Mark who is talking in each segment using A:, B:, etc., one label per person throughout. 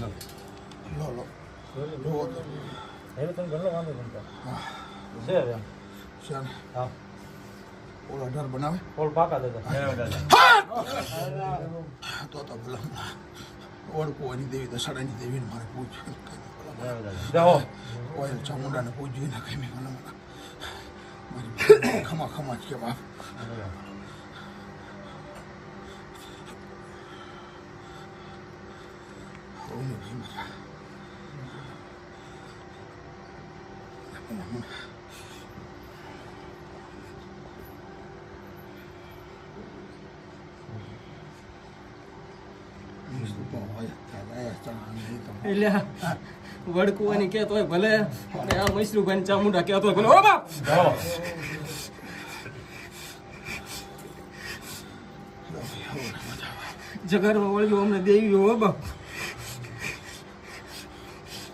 A: લો લો.
B: હવે તમે ઘણો વાંધો નહીં તો. છે હવે હા.
A: ઓલ અઢાર બનાવે.
B: ઓલ પાકા દેજો
A: તો. તો ભલા ઓળખું એની દેવી દસાડાની દેવીને મારે પૂછ્યું.
B: જાઓ.
A: કોઈ ચામુંડાને પૂછ્યું ને કઈ મેં મને ખમા ખમા જ કે બાપ ઓને ભાઈ મજા
C: એટલે વડકુવાની કહેતો હોય ભલે આ મૈસરુભાઈ ચામુંડા કહેતો હોય ભલે. ઓ બાપ! જગરમાં વળગ્યું અમને દેવી હો બાપ.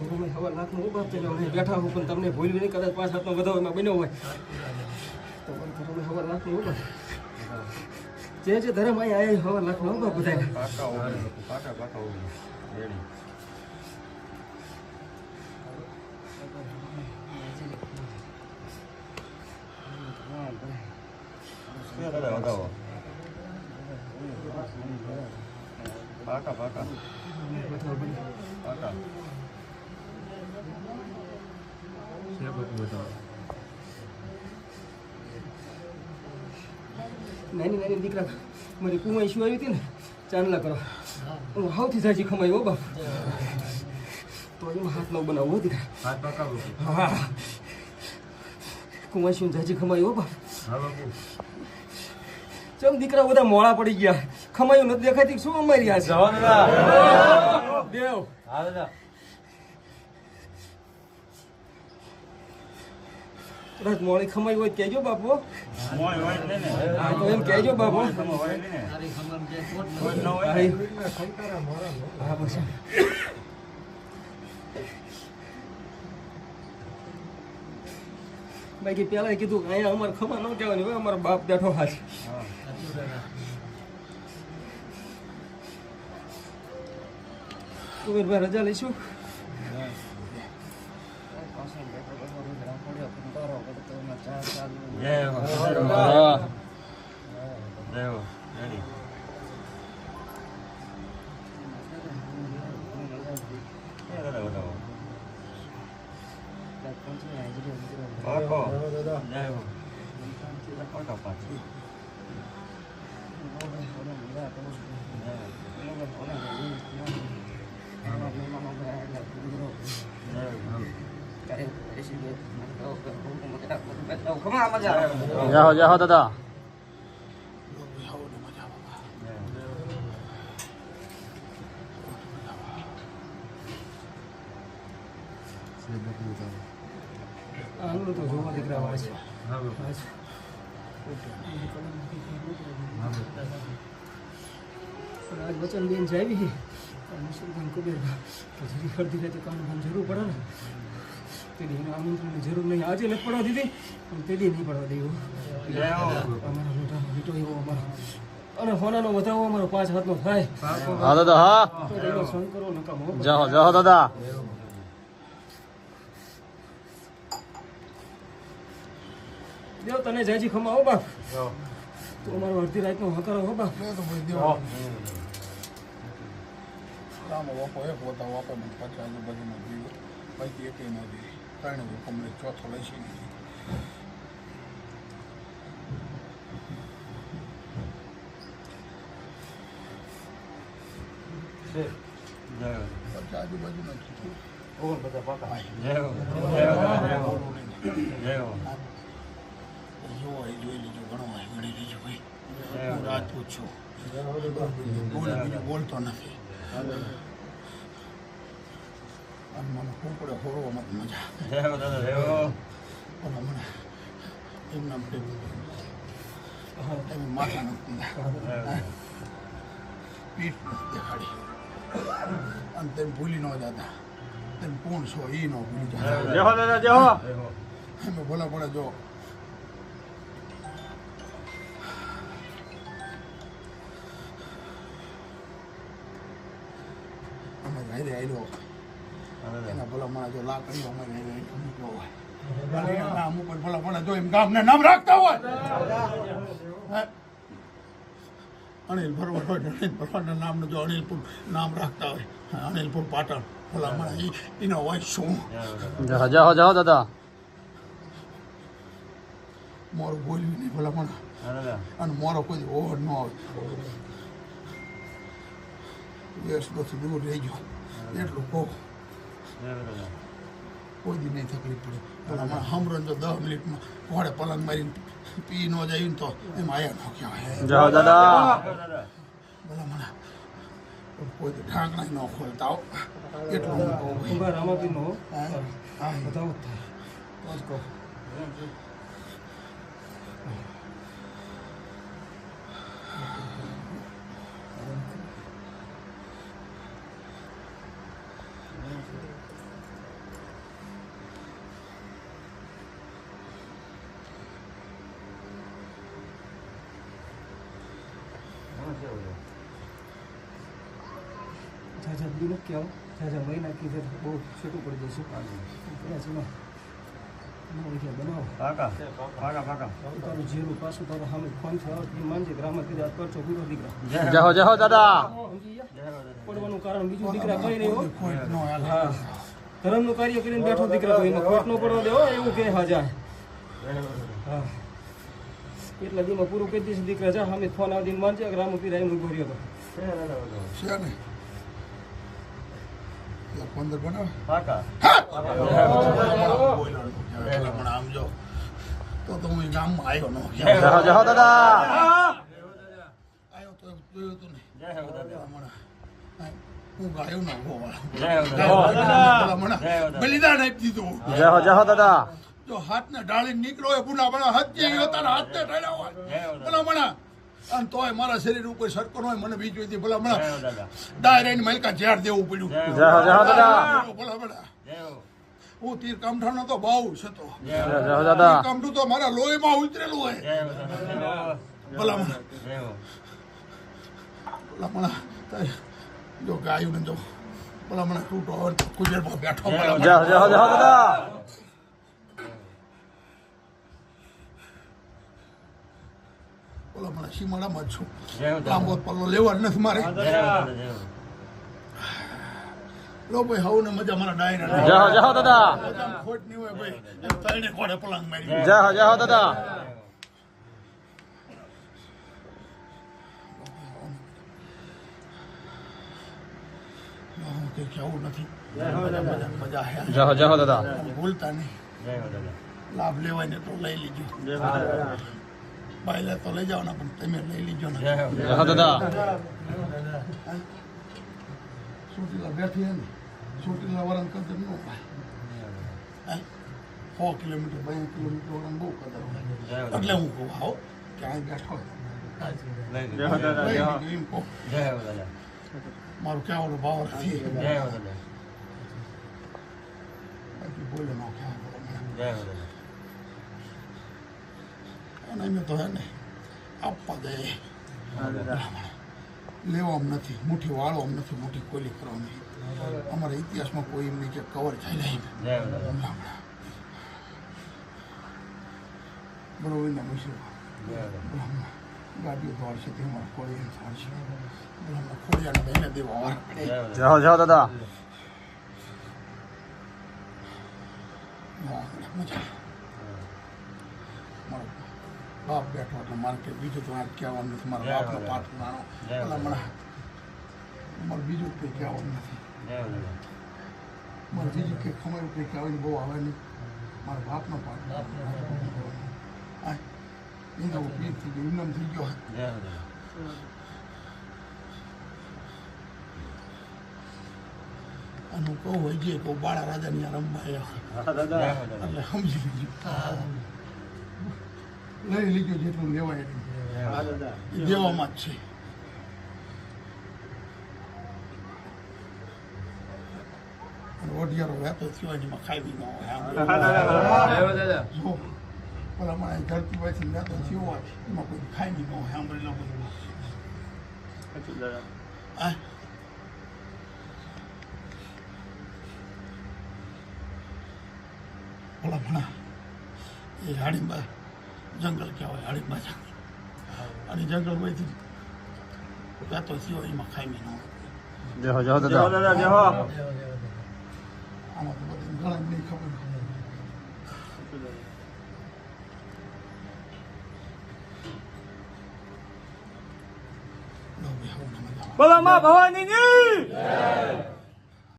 C: ઘરમાં હવા લાખનો બેઠા હું પણ તમને ભૂલવી નહીં કદાચ પાંચ હાથનો વધારો એમાં બન્યો હોય. તમારા ઘરમાં હવા જે જે ધર્મ અહીંયા આવ્યા હવા લાખનો ઊભા બધા
B: પાકા પાકા. પાકા.
C: નાની નાની દીકરા મારી કુમાઈ શું આવી હતી ને ચાંદલા કરો હું હાવથી સાચી ખમાઈ હો બાપ. તો એમાં હાથ નવ બનાવો દીકરા.
B: હાથ પાકા
C: હા. કુમાઈ શું સાચી ખમાઈ હો બાપ. ચમ દીકરા બધા મોડા પડી ગયા. ખમાયું નથી દેખાતી શું અમારી આ દેવ.
B: હા
C: કદાચ મોડી ખમાઈ હોય કેજો બાપુ
B: મોય હોય ને ને.
C: હા તો એમ કેજો બાપુ
B: હોય ને. કોઈ ન હોય
C: હા. બસ. બાકી પેલા કીધું અહીંયા અમારે ખમા ન કહેવાની હોય અમારો બાપ બેઠો હાથ કુબેરભાઈ રજા લઈશું?
B: જય હો જય હો રેડી એ દાદા બતાવો પાકો જય હો પાકા પાછી
D: દાદા
C: તો જોવા દીકરા આવે છે
B: હા બાપુ
C: હા આજ વચન બેન જાવી મુસલમાન કુબેરભા કે જરી અડધી રાતે કામ કામ જરૂર પડે ને તેની એને આમંત્રણની જરૂર નહીં. આજે નથી પડવા દીધી પણ તે નહીં પડવા દેવું મોટા એવો અમારો અને હોનાનો વધાવો અમારો પાંચ હાથનો થાય.
D: હા દાદા હા.
C: શંકરો નકામો
D: જાહો જાહો દાદા.
C: દેવ તને જાજી ખમાવો બાપ.
B: જાઓ.
C: તું અમારો અડધી રાતનો હકારો હો બાપ.
A: તો ભાઈ દેવ. રામ બાપો એક પોતા વાપે મને પાછા આજુબાજુમાં જીવ બાકી એકે ન દી ત્રણે હુકમ લઈ ચોથો લઈ પછી આજુબાજુના કીધું
B: ઓવન બધા પાકા.
A: ભાઈ
B: જય હો. જય હો. જય હો. જય હો.
A: જો એ જોઈ લીધું ઘણો ગણી લીધું ભાઈ
B: હું.
A: રાજપૂત છું બોલ બીજું બોલતો નથી. અને મને ખૂબ પડે હોરવામાં જ મજા પણ મને એમના માટે માથા નથી પીઠ નથી દેખાડી અને તેમ ભૂલી ન જતા તેમ કોણ છો એ ન ભૂલી
D: હો
A: એમ ભલા પડે જો અમે હારે આવેલો એના ભલા મને જો અમારે અમુક હોય. ભલા જો એમ ગામને નામ રાખતા હોય. અનિલ ભરવાડ હોય અનિલ ભરવાડના નામનું જો અનિલપુર નામ રાખતા હોય. અનિલપુર પાટણ. ભલા મને એનો હોય શું?
D: જય હો દાદા.
A: મારું બોલ્યું નહીં ભલા અને મારો કોઈ ઓવર ન આવે. વ્યસ્તથી દૂર રહી ગયો. એટલું કહું. કોઈ દી નહીં તકલીફ પડે. પણ હમણાં હમણાં જો દસ મિનિટમાં ઘોડે પલંગ મારીને પી ન જાય ને તો એમ આયા ન કહેવાય.
D: દાદા.
A: ભલા મને કોઈ દી ઢાંકણા ન ખોલતા એટલું કહું
C: રામાપીરનો હો.
A: હા? હા
C: બતાવો જ થાય. તો જ કહું. ઝાઝા બી નથી આવો ઝાઝા મહિના કીધે તો બહુ છૂટું પડી જશે કયા છે ને એમાં વિચાર બનાવો
D: પાકા પાકા પાકા
C: તારું જીરું પાછું તારું સામે ફોન થયો આવે એ માનજે છે કીધું આ કરશો પૂરો દીકરા.
D: જય હો જય હો દાદા.
C: પડવાનું કારણ બીજું દીકરા કઈ નહીં હો.
A: કોઈ
C: હા. ધર્મનું કાર્ય કરીને બેઠો દીકરા તો ખોટ ન પડવા દે એવું કે હાજા હા એટલા દીમાં પૂરું કહી દઈશ દીકરા. જા સામે ફોન આવીને માનજે ગ્રામ પીરા એમ ઊભો રહ્યો હતો
A: છે ને. પંદર બનાવે આમ જો તો તો હું ગામમાં આવ્યો નો
D: હો દાદા
A: આવ્યો તો જોયું તું ને
D: જય હો
A: ગાયો ના ભલામણ બલિદાન આપી દીધું
D: જય હો દાદા
A: જો હાથને ડાળી નીકળો હોય પુના બના હાથ ગયો તારા હાથને ઢળ્યા હોય ભલામણ અને તોય મારા શરીર ઉપર સરકો ન હોય મને બીજું હતી
D: ભલા મળે
A: ડાયરેક્ટ મલકા ઝેર દેવું પડ્યું
D: ભલા જય હો
A: તીર કામઠાનો તો બહુ
D: દાદા
A: કામઠું તો મારા લોહીમાં ઉતરેલું હોય
D: ભલા હો ભલા
A: ભલામણ ભલામણ જો ગાયું ને જો ભલામણ તૂટો હવે કુજરમાં બેઠો
D: જય હો
A: ભલામણ
D: જય હો જય હો દાદા
A: ભલામણ સીમાડામાં જ છું. લાંબો પલ્લો લેવા નથી મારે. લો ભાઈ ને મજા ડાયરા
D: દાદા.
A: ખોટ નહીં હોય ભાઈ. કોડે પલંગ
D: દાદા.
A: નથી.
D: દાદા.
A: ભૂલતા નહીં. લાભ લેવાય ને તો લઈ લીજો.
D: જય હો દાદા
A: બાયલા તો લઈ જવાના પણ તમે લઈ લીજો ને
D: જય હો જય હો દાદા
A: ચોટીલા બેઠી હે ને ચોટીલા વરણ કદર ન પાય હે? સો કિલોમીટર બે કિલોમીટર વરણ બહુ કદર હોય
D: જય હો
A: એટલે હું કહું આવો ક્યાંય બેઠો હોય.
D: જય હો દાદા
A: લઈ
D: જય હો
A: લીજો એમ કહું
D: જય હો દાદા
A: મારું કહેવાનો ભાવ નથી
D: જય હો દાદા
A: બાકી બોલે ન કહેવા
D: જય
A: અમે તો હે ને આપવા દે. લેવા નથી મુઠ્ઠી વાળવામાં નથી મુઠ્ઠી ખોલી કરવાની. અમારા ઇતિહાસમાં કોઈ એમની કે કવર થાય
D: જય
A: બરોબર ને
D: દાદા
A: ગાડીઓ દોડશે તે અમારા ખોડિયા દોડશે હમણાં ખોડિયાને બહેને દેવા વાર. પડે
D: દાદા.
A: મજા. બાપ બેઠો એટલે મારે કે બીજું તો આ કહેવાનું નથી મારા બાપનો પાઠ નાનો એટલે મને મારે બીજું કંઈ કહેવાનું નથી. મારે બીજું કંઈ ખમાયું કંઈ કહેવાની બહુ આવે નહીં. મારા બાપનો પાઠ એનો ઉપયોગ થઈ ગયો થઈ ગયો.
D: જય હો દાદા
A: આ અને કહું હોય જે કહું બાળા રાજાની આ રમવા એટલે સમજી લીધું લઈ લીધું જેટલું લેવાય એટલું. એ દેવામાં જ છે. અને ઓઢિયારો વહેતો થયો એમાં ખાઈ ન હોય જો પેલા મને ધરતી પાછી વહેતો થયો હોય, એમાં કોઈ બી ન હોય સાંભળી લો બધું. હા? ભલા ભણા, એ હાડીમાં જંગલ કહેવાય હાડીમાં જંગલ. અને જંગલમાંથી વહેતો થયો એમાં ખાઈ ન હોય
D: જય હો જય હો
B: જય હો
D: દાદા
B: દાદા જય
A: આમાં તો બધી ઘણા નહીં ખબર.
B: બોલો માં ભવાનીની